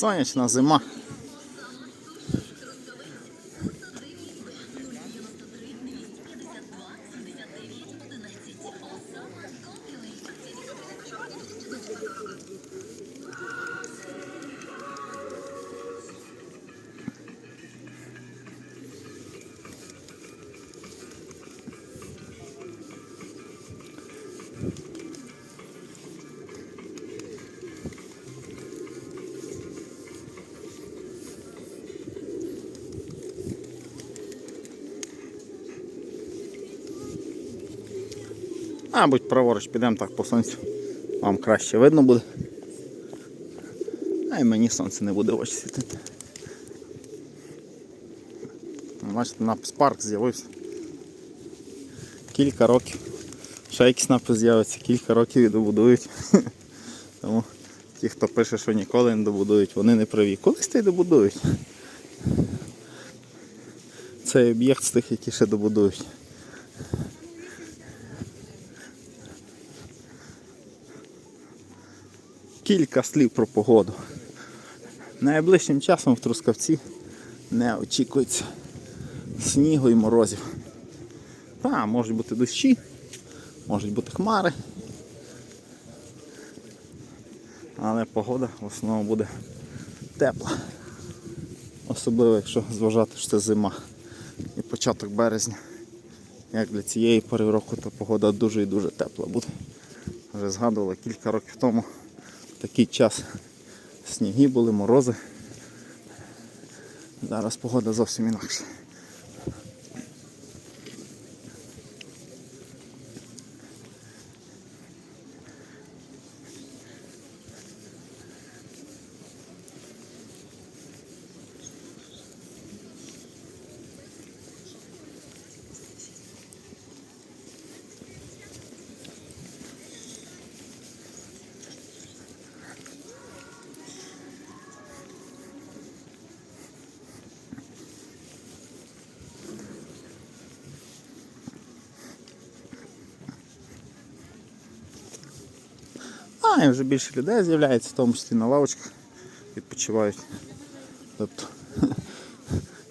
Сонячна зима. Мабуть, праворуч підемо так по сонцю. Вам краще видно буде. А й мені сонце не буде в очі світити. Бачите, напис парк з'явився. Кілька років. Ще якийсь напис з'явиться, кілька років і добудують. Тому ті, хто пише, що ніколи не добудують, вони не праві. Колись то й добудують. Цей об'єкт з тих, які ще добудують. Кілька слів про погоду. Найближчим часом в Трускавці не очікується снігу і морозів. Та, можуть бути дощі, можуть бути хмари. Але погода в основному буде тепла. Особливо, якщо зважати, що це зима і початок березня. Як для цієї пори року, то погода дуже і дуже тепла буде. Вже згадувала кілька років тому такий час сніги були, морози. Зараз погода зовсім інакша. І вже більше людей з'являється, в тому числі на лавочках відпочивають. Тобто,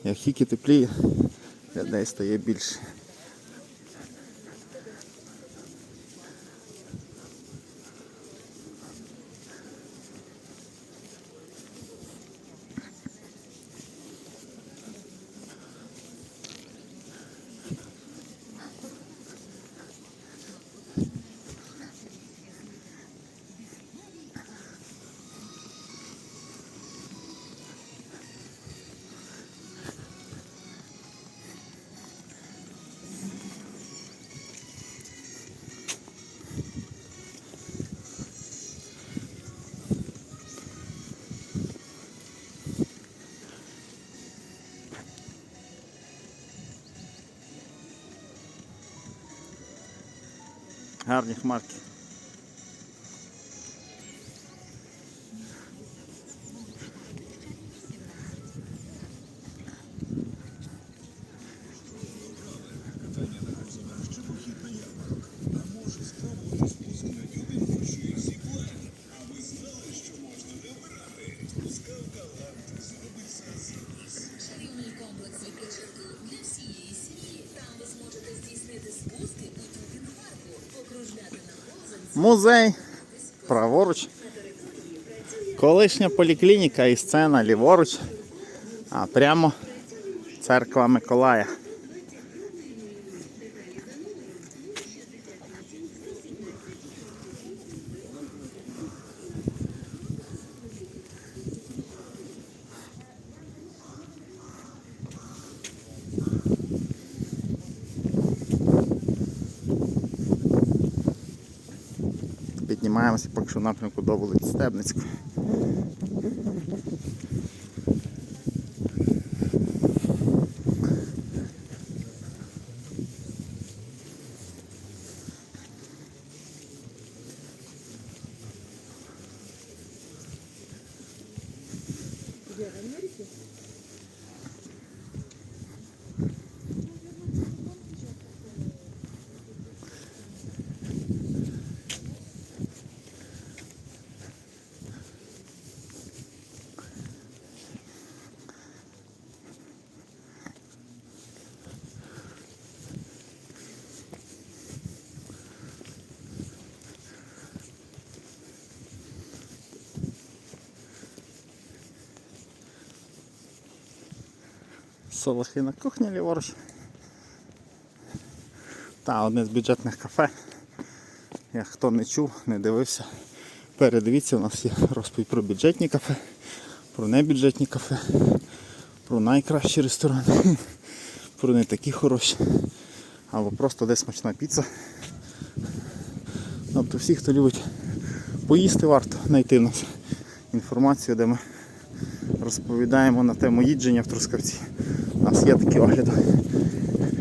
як тільки тепліє, людей стає більше. Гарні хмарки. Музей. Праворуч. Колишня поліклініка і сцена ліворуч. А прямо церква Миколая. піднімаємося поки що в напрямку до вулиці Стебницької. Америки? Солохина кухня ліворуч. Та одне з бюджетних кафе. Як хто не чув, не дивився, передивіться, у нас є розповідь про бюджетні кафе, про небюджетні кафе, про найкращі ресторани, про не такі хороші, або просто де смачна піца. Тобто всі, хто любить поїсти, варто знайти в нас інформацію, де ми розповідаємо на тему їдження в Трускавці. У нас є такі огляди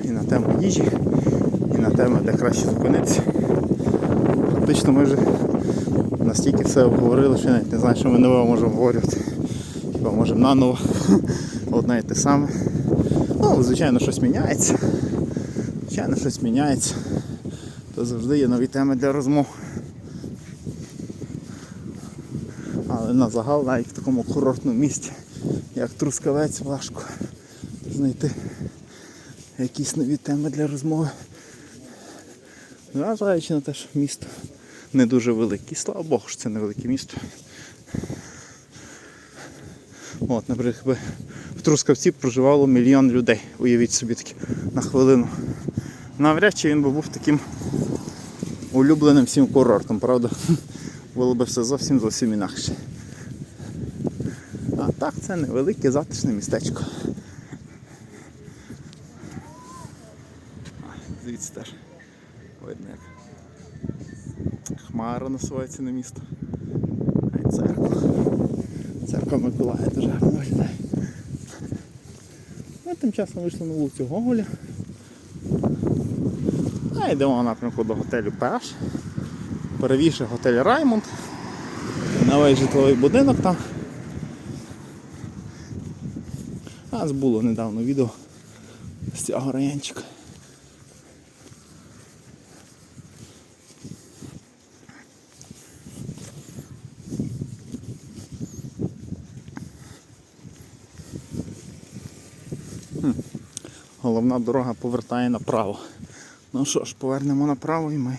і на тему їжі, і на тему, де краще зупинитися. Фактично ми вже настільки все обговорили, що навіть не знаю, що ми нове можемо обговорювати. Хіба можемо наново одне і те саме. Ну, звичайно, щось міняється. Звичайно, щось міняється. То завжди є нові теми для розмов. Але на загал навіть в такому курортному місті, як Трускавець, важко знайти якісь нові теми для розмови. Зважаючи на те, що місто не дуже велике. Слава Богу, що це невелике місто. От, наприклад, в Трускавці проживало мільйон людей. Уявіть собі таки на хвилину. Навряд чи він би був таким улюбленим всім курортом, правда? Було б все зовсім зовсім інакше. А так, це невелике затишне містечко. Звідси теж видно як хмара насувається на місто. А й церква. Церква Миколая дуже гарно виглядає. Ми тим часом вийшли на вулицю Гоголя. А йдемо в напрямку до готелю Пеш. Перевіше готель Раймонд. Новий житловий будинок там. У нас було недавно відео з цього райончика. Головна дорога повертає направо. Ну що ж, повернемо направо і ми